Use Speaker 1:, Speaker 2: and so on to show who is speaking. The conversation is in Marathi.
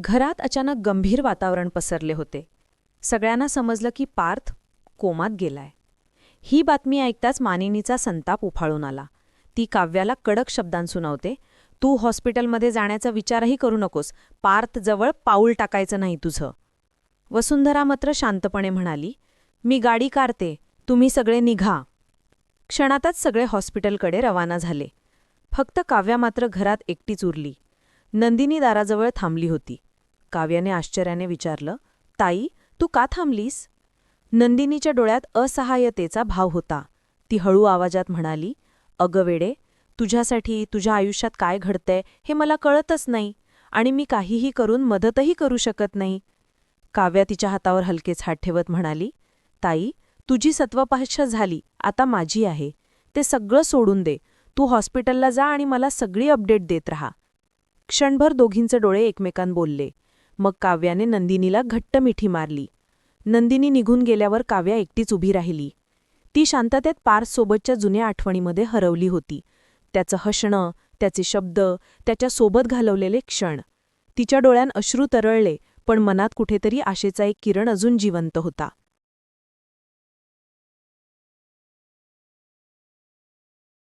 Speaker 1: घरात अचानक गंभीर वातावरण पसरले होते. सगळ्यांना समजलं की पार्थ कोमात गेलाय. ही बातमी ऐकताच मानिनीचा संताप उफाळून आला. ती काव्याला कडक शब्दांत सुनावते तू हॉस्पिटलमध्ये जाण्याचा विचारही करू नकोस. पार्थ जवळ पाऊल टाकायचं नाही तुझं. वसुंधरा मात्र शांतपणे म्हणाली मी गाडी कारते तुम्ही सगळे निघा. क्षणातच सगळे हॉस्पिटलकडे रवाना झाले. फक्त काव्या मात्र घरात एकटीच उरली. नंदिनी दाराजवळ थांबली होती. काव्याने आश्चर्याने विचारलं ताई तू का थांबलीस? नंदिनीच्या डोळ्यात असहाय्यतेचा भाव होता. ती हळू आवाजात म्हणाली अगं वेडे तुझ्यासाठी तुझ्या आयुष्यात काय घडतंय हे मला कळतच नाही आणि मी काहीही करून मदतही करू शकत नाही. काव्या तिच्या हातावर हलकेच हात ठेवत म्हणाली ताई तुझी सत्वपाश्य झाली आता माझी आहे. ते सगळं सोडून दे. तू हॉस्पिटलला जा आणि मला सगळी अपडेट देत राहा. क्षणभर दोघींचे डोळे एकमेकांत बोलले. मग काव्याने नंदिनीला घट्ट मिठी मारली. नंदिनी निघून गेल्यावर काव्या एकटीच उभी राहिली. ती शांततेत पार्ससोबतच्या जुन्या आठवणीमध्ये हरवली होती. त्याचं हसणं त्याचे शब्द त्याच्या सोबत घालवलेले क्षण. तिच्या डोळ्यान अश्रू तरळले पण मनात कुठेतरी आशेचा एक किरण अजून जिवंत होता.